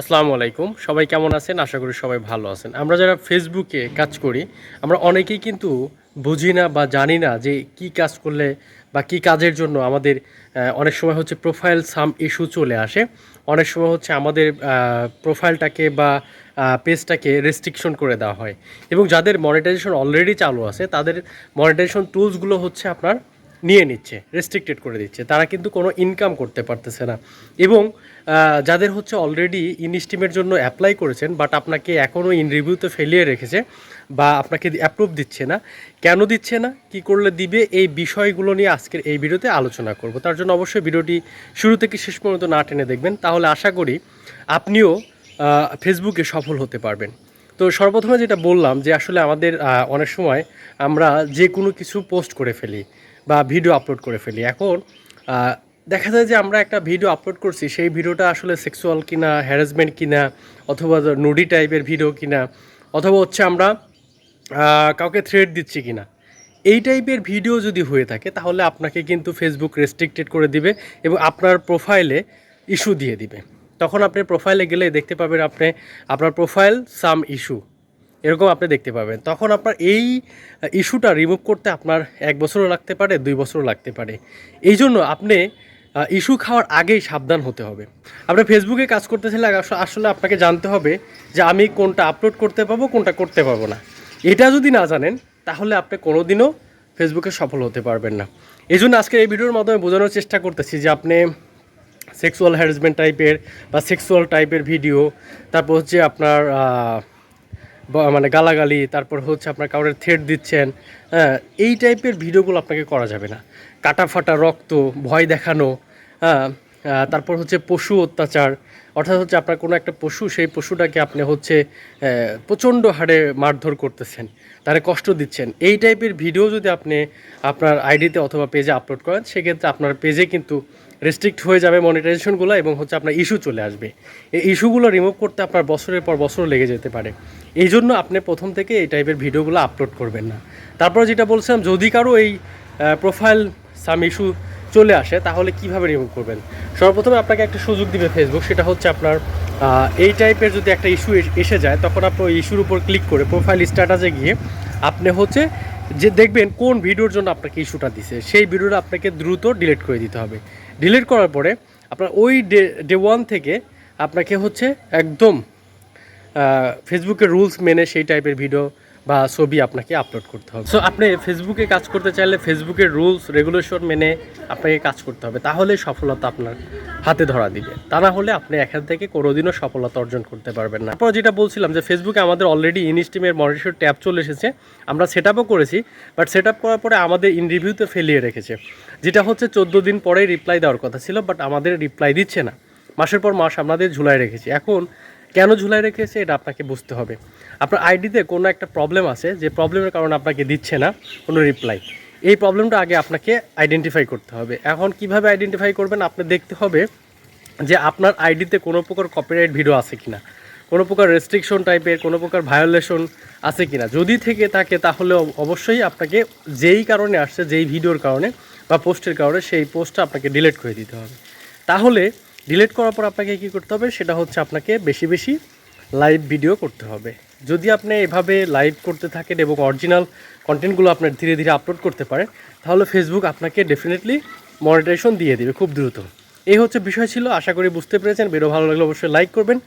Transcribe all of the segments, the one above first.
আসসালামু আলাইকুম। সবাই কেমন আছেন? আশা করি সবাই ভালো আছেন। আমরা যারা ফেসবুকে কাজ করি, আমরা অনেকেই কিন্তু বুঝি না বা জানি না যে কি কাজ করলে বা কি কাজের জন্য আমাদের অনেক সময় হচ্ছে প্রোফাইল সাম ইস্যু চলে আসে। অনেক সময় হচ্ছে আমাদের প্রোফাইলটাকে বা পেজটাকে রেস্ট্রিকশন করে দেওয়া হয়। এবং যাদের মনিটাইজেশন অলরেডি চালু আছে, তাদের মনিটাইজেশন টুলসগুলো হচ্ছে আপনার নিয়ে নিচ্ছে রেস্ট্রিক্টেড করে দিচ্ছে। তারা কিন্তু কোনো ইনকাম করতে পারতেছে না। এবং যাদের হচ্ছে অলরেডি ইন স্টিমের জন্য অ্যাপ্লাই করেছেন বাট আপনাকে এখনও ইন রিভিউতে ফেলিয়ে রেখেছে, বা আপনাকে অ্যাপ্রুভ দিচ্ছে না, কেন দিচ্ছে না, কি করলে দিবে, এই বিষয়গুলো নিয়ে আজকের এই ভিডিওতে আলোচনা করব। তার জন্য অবশ্যই ভিডিওটি শুরু থেকে শেষ পর্যন্ত না টেনে দেখবেন। তাহলে আশা করি আপনিও ফেসবুকে সফল হতে পারবেন। তো সর্বপ্রথমে যেটা বললাম যে আসলে আমাদের অনেক সময় আমরা যে কোনো কিছু পোস্ট করে ফেলি। বা ভিডিও আপলোড করে ফেলি। এখন দেখা যায় যে আমরা একটা ভিডিও আপলোড করছি, সেই ভিডিওটা আসলে সেক্সুয়াল কিনা হ্যারাসমেন্ট কিনা, অথবা নুডি টাইপের ভিডিও কিনা, অথবা হচ্ছে আমরা কাউকে থ্রেড দিচ্ছি কিনা। এই টাইপের ভিডিও যদি হয়ে থাকে, তাহলে আপনাকে কিন্তু ফেসবুক রেস্ট্রিক্টেড করে দিবে এবং আপনার প্রোফাইলে ইস্যু দিয়ে দিবে। তখন আপনি প্রোফাইলে গেলে দেখতে পাবেন আপনি, আপনার প্রোফাইল সাম ইস্যু এরকম আপনি দেখতে পাবেন। তখন আপনার এই ইস্যুটা রিমুভ করতে আপনার এক বছরও লাগতে পারে, দুই বছরও লাগতে পারে। এই জন্য আপনি ইস্যু খাওয়ার আগেই সাবধান হতে হবে। আপনি ফেসবুকে কাজ করতে চাইলে আসলে আপনাকে জানতে হবে যে আমি কোনটা আপলোড করতে পারব কোনটা করতে পারব না। এটা যদি না জানেন, তাহলে আপনি কোনোদিনও ফেসবুকে সফল হতে পারবেন না। এই জন্য আজকে এই ভিডিওর মাধ্যমে বোঝানোর চেষ্টা করতেছি যে আপনি সেক্সুয়াল হ্যারাসমেন্ট টাইপের বা সেক্সুয়াল টাইপের ভিডিও তারপর হচ্ছে আপনার মানে গালাগালি, তারপর হচ্ছে আপনার কাউরের থ্রেট দিচ্ছেন হ্যাঁ এই টাইপের ভিডিওগুলো আপনাকে করা যাবে না। কাটা ফাটা রক্ত, ভয় দেখানো হ্যাঁ তারপর হচ্ছে পশু অত্যাচার, অর্থাৎ হচ্ছে আপনার কোনো একটা পশু, সেই পশুটাকে আপনি হচ্ছে প্রচণ্ড হারে মারধর করতেছেন, তারে কষ্ট দিচ্ছেন। এই টাইপের ভিডিও যদি আপনি আপনার আইডিতে অথবা পেজে আপলোড করেন, সেক্ষেত্রে আপনার পেজে কিন্তু রেস্ট্রিক্ট হয়ে যাবে মনিটাইজেশনগুলো এবং হচ্ছে আপনার ইস্যু চলে আসবে। এই ইস্যুগুলো রিমুভ করতে আপনার বছরের পর বছর লেগে যেতে পারে। এই জন্য আপনি প্রথম থেকে এই টাইপের ভিডিওগুলো আপলোড করবেন না। তারপর যেটা বলছিলাম, যদি কারও এই প্রোফাইল সাম ইস্যু চলে আসে, তাহলে কীভাবে রিমুভ করবেন? সর্বপ্রথমে আপনাকে একটা সুযোগ দিবে ফেসবুক সেটা হচ্ছে আপনার এই টাইপের যদি একটা ইস্যু এসে যায়, তখন আপনি ওই ইস্যুর উপর ক্লিক করে প্রোফাইল স্ট্যাটাসে গিয়ে আপনি হচ্ছে যে দেখবেন কোন ভিডিওর জন্য আপনাকে ইস্যুটা দিছে। সেই ভিডিওটা আপনাকে দ্রুত ডিলিট করে দিতে হবে। ডিলিট করার পরে আপনার ওই ডে ডে ওয়ান থেকে আপনাকে হচ্ছে একদম ফেসবুকের রুলস মেনে সেই টাইপের ভিডিও বা ছবি আপনাকে আপলোড করতে হবে। সো আপনি ফেসবুকে কাজ করতে চাইলে ফেসবুকের রুলস রেগুলেশন মেনে আপনাকে কাজ করতে হবে। তাহলে সফলতা আপনার হাতে ধরা দিবে। তা না হলে আপনি এখান থেকে কোনোদিনও সফলতা অর্জন করতে পারবেন না। তারপর যেটা বলছিলাম যে ফেসবুকে আমাদের অলরেডি ইনস্টিমের মনিটর ট্যাব চলে এসেছে। আমরা সেট আপও করেছি বাট সেট আপ করার পরে আমাদের ইন রিভিউতে ফেলিয়ে রেখেছে। যেটা হচ্ছে চোদ্দ দিন পরেই রিপ্লাই দেওয়ার কথা ছিল বাট আমাদের রিপ্লাই দিচ্ছে না। মাসের পর মাস আমাদের ঝুলাই রেখেছি। এখন কেন ঝুলাই রেখেছে এটা আপনাকে বুঝতে হবে। আপনার আইডিতে কোনো একটা প্রবলেম আছে, যে প্রবলেমের কারণে আপনাকে দিচ্ছে না কোনো রিপ্লাই এই প্রবলেমটা আগে আপনাকে আইডেন্টিফাই করতে হবে। এখন কীভাবে আইডেন্টিফাই করবেন আপনি দেখতে হবে যে আপনার আইডিতে কোনো প্রকার কপিরাইট ভিডিও আছে কি না কোনো প্রকার রেস্ট্রিকশন টাইপের কোনো প্রকার ভায়োলেশন আছে কি না যদি থেকে থাকে তাহলে অবশ্যই আপনাকে যেই কারণে আসছে, যেই ভিডিওর কারণে বা পোস্টের কারণে সেই পোস্টটা আপনাকে ডিলিট করে দিতে হবে। তাহলে ডিলিট করার পর আপনাকে কী করতে হবে? সেটা হচ্ছে আপনাকে বেশি বেশি লাইভ ভিডিও করতে হবে। যদি আপনি এভাবে লাইভ করতে থাকেন এবং অরিজিনাল কন্টেন্টগুলো আপনার ধীরে ধীরে আপলোড করতে পারে তাহলে ফেসবুক আপনাকে ডেফিনেটলি মনিটাইজেশন দিয়ে দেবে খুব দ্রুত। এই হচ্ছে বিষয় ছিল। আশা করি বুঝতে পেরেছেন। ভিডিও ভালো লাগলে অবশ্যই লাইক করবেন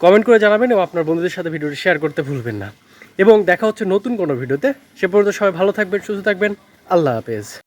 কমেন্ট করে জানাবেন এবং আপনার বন্ধুদের সাথে ভিডিওটি শেয়ার করতে ভুলবেন না। এবং দেখা হচ্ছে নতুন কোনো ভিডিওতে। সে পর্যন্ত সবাই ভালো থাকবেন, সুস্থ থাকবেন। আল্লাহ হাফেজ।